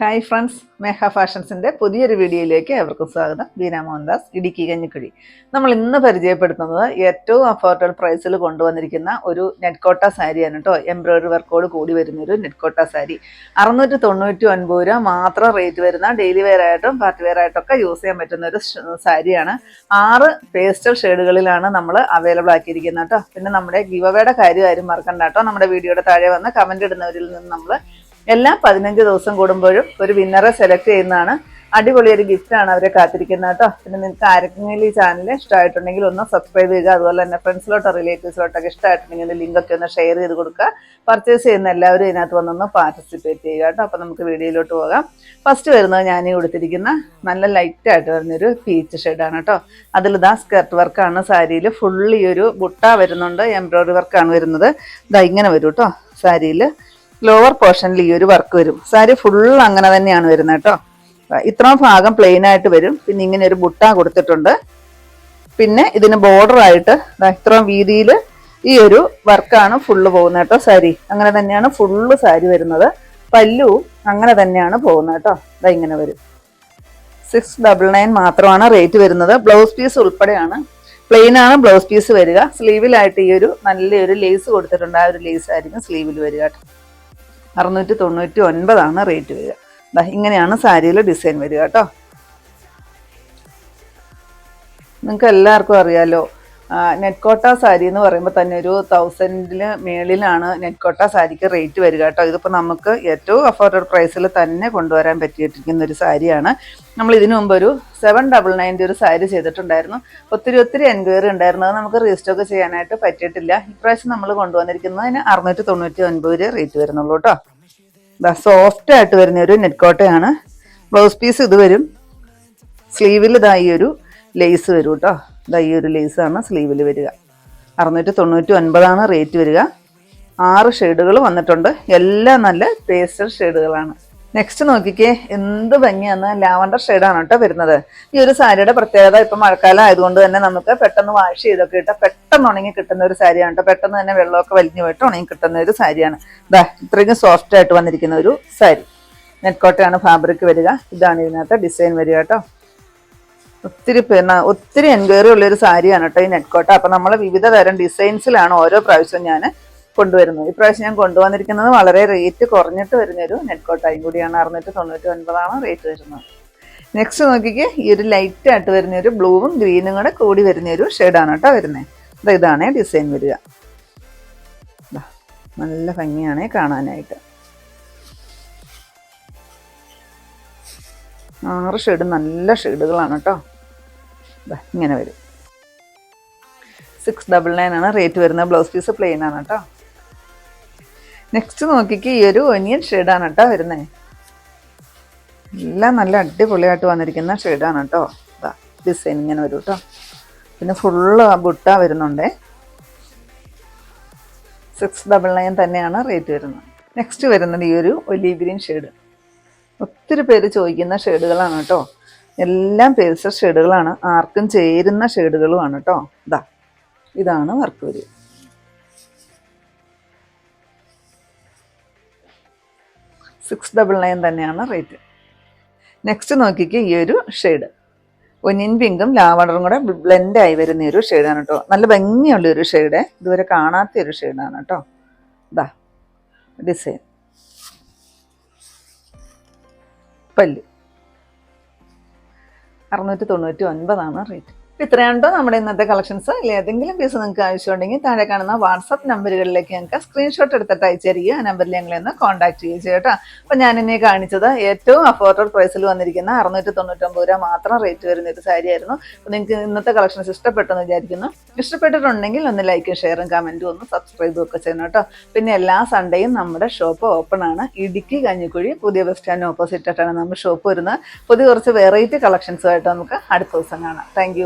Hi friends മേഹ ഫാഷൻസിന്റെ പുതിയൊരു വീഡിയോയിലേക്ക് അവർക്കും സ്വാഗതം. ബീന മോഹൻദാസ് ഇടുക്കി കഞ്ഞിക്കുഴി. നമ്മൾ ഇന്ന് പരിചയപ്പെടുത്തുന്നത് ഏറ്റവും അഫോർഡബിൾ പ്രൈസിൽ കൊണ്ടുവന്നിരിക്കുന്ന ഒരു നെറ്റ്കോട്ട സാരിയാണ് കേട്ടോ എംബ്രോയിഡറി വർക്കോട് കൂടി വരുന്ന ഒരു നെറ്റ്കോട്ട സാരി. അറുന്നൂറ്റി തൊണ്ണൂറ്റി ഒൻപത് രൂപ മാത്രം റേറ്റ് വരുന്ന ഡെയിലി വെയർ ആയിട്ടും പാർട്ടി വെയർ ആയിട്ടൊക്കെ യൂസ് ചെയ്യാൻ പറ്റുന്ന ഒരു സാരിയാണ്. ആറ് പേസ്റ്റൽ ഷെയ്ഡുകളിലാണ് നമ്മൾ അവൈലബിൾ ആക്കിയിരിക്കുന്നത് കേട്ടോ പിന്നെ നമ്മുടെ ഗിവവയുടെ കാര്യം ആരും മറക്കണ്ട കേട്ടോ നമ്മുടെ വീഡിയോയുടെ താഴെ വന്ന് കമന്റ് ഇടുന്നവരിൽ നിന്ന് നമ്മൾ എല്ലാ പതിനഞ്ച് ദിവസം കൂടുമ്പോഴും ഒരു വിന്നറെ സെലക്ട് ചെയ്യുന്നതാണ്. അടിപൊളി ഒരു ഗിഫ്റ്റ് ആണ് അവരെ കാത്തിരിക്കുന്നത് കേട്ടോ. പിന്നെ നിങ്ങൾക്ക് ആരെങ്കിലും ഈ ചാനൽ ഇഷ്ടമായിട്ടുണ്ടെങ്കിൽ ഒന്ന് സബ്സ്ക്രൈബ് ചെയ്യുക. അതുപോലെ തന്നെ ഫ്രണ്ട്സിലോട്ടോ റിലേറ്റീവ്സിലോട്ടൊക്കെ ഇഷ്ടമായിട്ടുണ്ടെങ്കിൽ ലിങ്ക് ഒക്കെ ഒന്ന് ഷെയർ ചെയ്ത് കൊടുക്കുക. പർച്ചേസ് ചെയ്യുന്ന എല്ലാവരും ഇതിനകത്ത് വന്നൊന്ന് പാർട്ടിസിപ്പേറ്റ് ചെയ്യുക കേട്ടോ. അപ്പോൾ നമുക്ക് വീഡിയോയിലോട്ട് പോകാം. ഫസ്റ്റ് വരുന്നത് ഞാൻ കൊടുത്തിരിക്കുന്ന നല്ല ലൈറ്റ് ആയിട്ട് വരുന്നൊരു പീച്ച് ഷെയ്ഡാണ് കേട്ടോ. അതിൽ ഇതാ സ്കർട്ട് വർക്കാണ് സാരിയിൽ ഫുള്ളി ഒരു ബുട്ട വരുന്നുണ്ട്. എംബ്രോയ്ഡറി വർക്കാണ് വരുന്നത്. ഇതാ ഇങ്ങനെ വരും കേട്ടോ സാരിയിൽ ലോവർ പോർഷനിൽ ഈ ഒരു വർക്ക് വരും. സാരി ഫുൾ അങ്ങനെ തന്നെയാണ് വരുന്നത് കേട്ടോ. ഇത്രയും ഭാഗം പ്ലെയിൻ ആയിട്ട് വരും. പിന്നെ ഇങ്ങനെ ഒരു ബുട്ട കൊടുത്തിട്ടുണ്ട്. പിന്നെ ഇതിന് ബോർഡർ ആയിട്ട് ഇത്രയും വീതിയിൽ ഈ ഒരു വർക്കാണ് ഫുള്ള് പോകുന്നത് കേട്ടോ സാരി. അങ്ങനെ തന്നെയാണ് ഫുള്ള് സാരി വരുന്നത്. പല്ലു അങ്ങനെ തന്നെയാണ് പോകുന്നത് കേട്ടോ. ഇതാ ഇങ്ങനെ വരും. സിക്സ് ഡബിൾ നയൻ മാത്രമാണ് റേറ്റ് വരുന്നത്. ബ്ലൗസ് പീസ് ഉൾപ്പെടെയാണ്. പ്ലെയിൻ ആണ് ബ്ലൗസ് പീസ് വരിക. സ്ലീവിലായിട്ട് ഈ ഒരു നല്ലൊരു ലേസ് കൊടുത്തിട്ടുണ്ട്. ആ ഒരു ലേസ് ആയിരിക്കും സ്ലീവിൽ വരിക കേട്ടോ. അറുന്നൂറ്റി തൊണ്ണൂറ്റി ഒൻപതാണ് റേറ്റ് വരിക. ഇങ്ങനെയാണ് സാരിയിൽ ഡിസൈൻ വരിക കേട്ടോ. നിങ്ങൾക്ക് എല്ലാവർക്കും അറിയാലോ നെറ്റ്കോട്ട സാരി എന്ന് പറയുമ്പോൾ തന്നെ ഒരു തൗസൻഡിന് മേളിലാണ് നെറ്റ്കോട്ട സാരിക്ക് റേറ്റ് വരിക കേട്ടോ. ഇതിപ്പോൾ നമുക്ക് ഏറ്റവും അഫോർഡബിൾ പ്രൈസിൽ തന്നെ കൊണ്ടുവരാൻ പറ്റിയിട്ടിരിക്കുന്ന ഒരു സാരിയാണ്. നമ്മൾ ഇതിനു മുമ്പ് ഒരു സെവൻ ഡബിൾ നയന്റെ ഒരു സാരി ചെയ്തിട്ടുണ്ടായിരുന്നു. ഒത്തിരി ഒത്തിരി എൻക്വയറി ഉണ്ടായിരുന്നു. അത് നമുക്ക് റീസ്റ്റോക്ക് ചെയ്യാനായിട്ട് പറ്റിയിട്ടില്ല. ഇപ്രാവശ്യം നമ്മൾ കൊണ്ടുവന്നിരിക്കുന്നതിന് അറുന്നൂറ്റി തൊണ്ണൂറ്റി ഒൻപത് രൂപ റേറ്റ് വരുന്നുള്ളൂ കേട്ടോ. ഇതാ സോഫ്റ്റ് ആയിട്ട് വരുന്ന ഒരു നെറ്റ് കോട്ടയാണ് ബ്ലൗസ് പീസ് ഇത് വരും. സ്ലീവിൽ ഇതാ ഒരു ലേസ് വരും കേട്ടോ ഇതാ ഈ ഒരു ലേസാണ് സ്ലീവിൽ വരിക. അറുന്നൂറ്റി തൊണ്ണൂറ്റി ഒൻപതാണ് റേറ്റ് വരിക. ആറ് ഷെയ്ഡുകൾ വന്നിട്ടുണ്ട്. എല്ലാം നല്ല പേസ്റ്റൽ ഷെയ്ഡുകളാണ് നെക്സ്റ്റ് നോക്കിക്കേ എന്ത് ഭംഗിയാണ് ലാവണ്ടർ ഷെയ്ഡാണ് കേട്ടോ വരുന്നത്. ഈ ഒരു സാരിയുടെ പ്രത്യേകത ഇപ്പം മഴക്കാലം ആയതുകൊണ്ട് തന്നെ നമുക്ക് പെട്ടെന്ന് വാഷ് ചെയ്തൊക്കെ ഇട്ടാൽ പെട്ടെന്ന് ഉണങ്ങി കിട്ടുന്ന ഒരു സാരിയാണ് കേട്ടോ പെട്ടെന്ന് തന്നെ വെള്ളമൊക്കെ വലിഞ്ഞു പോയിട്ട് ഉണങ്ങി കിട്ടുന്ന ഒരു സാരിയാണ്. ഇതാ ഇത്രയ്ക്കും സോഫ്റ്റ് ആയിട്ട് വന്നിരിക്കുന്ന ഒരു സാരി. നെറ്റ് നെറ്റ്കോട്ടയാണ് ഫാബ്രിക് വരിക. ഇതാണ് ഇതിനകത്ത് ഡിസൈൻ വരിക കേട്ടോ ഒത്തിരി പിന്നെ ഒത്തിരി എൻക്വയറി ഉള്ള ഒരു സാരിയാണ് കേട്ടോ ഈ നെറ്റ്കോട്ട അപ്പം നമ്മൾ വിവിധ തരം ഡിസൈൻസിലാണ് ഓരോ പ്രാവശ്യം ഞാൻ കൊണ്ടുവരുന്നത്. ഇപ്രാവശ്യം ഞാൻ കൊണ്ടുവന്നിരിക്കുന്നത് വളരെ റേറ്റ് കുറഞ്ഞിട്ട് വരുന്നൊരു നെറ്റ്കോട്ടയും കൂടിയാണ് അറുന്നൂറ്റി തൊണ്ണൂറ്റി ഒൻപതാണ് റേറ്റ് വരുന്നത്. നെക്സ്റ്റ് നോക്കിക്കേ ഈ ഒരു ലൈറ്റ് ആയിട്ട് വരുന്ന ഒരു ബ്ലൂവും ഗ്രീനും കൂടെ കൂടി വരുന്ന ഒരു ഷെയ്ഡാണ് കേട്ടോ വരുന്നത് അതാ ഇതാണ് ഡിസൈൻ വരിക. നല്ല ഭംഗിയാണ് കാണാനായിട്ട്. ആറ് ഷെയ്ഡ് നല്ല ഷെയ്ഡുകളാണ് കേട്ടോ. ഇങ്ങനെ വരും. സിക്സ് ഡബിൾ നയൻ ആണ് റേറ്റ് വരുന്നത്. ബ്ലൗസ് പീസ് പ്ലെയിൻ ആണ് കേട്ടോ. നെക്സ്റ്റ് നോക്കിക്ക് ഈ ഒരു ഒനിയൻ ഷെയ്ഡാണ് കേട്ടോ വരുന്നത് എല്ലാം നല്ല അടിപൊളിയായിട്ട് വന്നിരിക്കുന്ന ഷെയ്ഡാണ് കേട്ടോ. ഡിസൈൻ ഇങ്ങനെ വരും കേട്ടോ. പിന്നെ ഫുള്ള് ബുട്ട വരുന്നുണ്ടേ. സിക്സ് ഡബിൾ നയൻ തന്നെയാണ് റേറ്റ് വരുന്നത്. നെക്സ്റ്റ് വരുന്നത് ഈ ഒരു ഒലീവ് ഗ്രീൻ ഷെയ്ഡ് ഒത്തിരി പേര് ചോദിക്കുന്ന ഷെയ്ഡുകളാണ് കേട്ടോ. എല്ലാം പേസ്റ്റൽ ഷെയ്ഡുകളാണ്. ആർക്കും ചേരുന്ന ഷെയ്ഡുകളുമാണ് കേട്ടോ ഇതാ ഇതാണ് വർക്ക് വരിക സിക്സ് ഡബിൾ നയൻ തന്നെയാണ് റേറ്റ്. നെക്സ്റ്റ് നോക്കിക്ക് ഈ ഒരു ഷെയ്ഡ്. ഒനിയൻ പിങ്കും ലാവണ്ടറും കൂടെ ബ്ലെൻഡ് ആയി വരുന്ന ഒരു ഷെയ്ഡാണ് കേട്ടോ നല്ല ഭംഗിയുള്ള ഒരു ഷെയ്ഡ്. ഇതുവരെ കാണാത്ത ഒരു ഷെയ്ഡാണ് കേട്ടോ ഇതാ ഡിസൈൻ. പല്ല്. അറുന്നൂറ്റി തൊണ്ണൂറ്റി ഒൻപതാണ് റേറ്റ്. ഇത്രയാണ്ടോ നമ്മുടെ ഇന്നത്തെ കളക്ഷൻസ് ഏതെങ്കിലും പീസ് നിങ്ങൾക്ക് ആവശ്യമുണ്ടെങ്കിൽ താഴെ കാണുന്ന വാട്സപ്പ് നമ്പറുകളിലേക്ക് ഞങ്ങൾക്ക് സ്ക്രീൻഷോട്ട് എടുത്തിട്ട് അയച്ചിരിക്കുക ആ നമ്പറിൽ ഞങ്ങൾ ഇന്ന് കോൺടാക്ട് ചെയ്യുക കേട്ടോ. അപ്പം ഞാൻ എന്നെ കാണിച്ചത് ഏറ്റവും അഫോർഡബിൾ പ്രൈസിൽ വന്നിരിക്കുന്ന അറുന്നൂറ്റി തൊണ്ണൂറ്റൊമ്പത് രൂപ മാത്രം റേറ്റ് വരുന്ന ഒരു സാരി ആയിരുന്നു. നിങ്ങൾക്ക് ഇന്നത്തെ കളക്ഷൻസ് ഇഷ്ടപ്പെട്ടെന്ന് വിചാരിക്കുന്നു. ഇഷ്ടപ്പെട്ടിട്ടുണ്ടെങ്കിൽ ഒന്ന് ലൈക്കും ഷെയറും കമന്റും ഒന്ന് സബ്സ്ക്രൈബും ഒക്കെ ചെയ്യണം കേട്ടോ. പിന്നെ എല്ലാ സൺഡേയും നമ്മുടെ ഷോപ്പ് ഓപ്പൺ ആണ്. ഇടുക്കി കഞ്ഞിക്കുഴി പുതിയ ബസ് സ്റ്റാൻഡ് ഓപ്പോസിറ്റ് ആയിട്ടാണ് നമ്മുടെ ഷോപ്പ് വരുന്നത്. പുതിയ കുറച്ച് വെറൈറ്റി കളക്ഷൻസുമായിട്ട് നമുക്ക് അടുത്ത ദിവസം കാണാം. താങ്ക്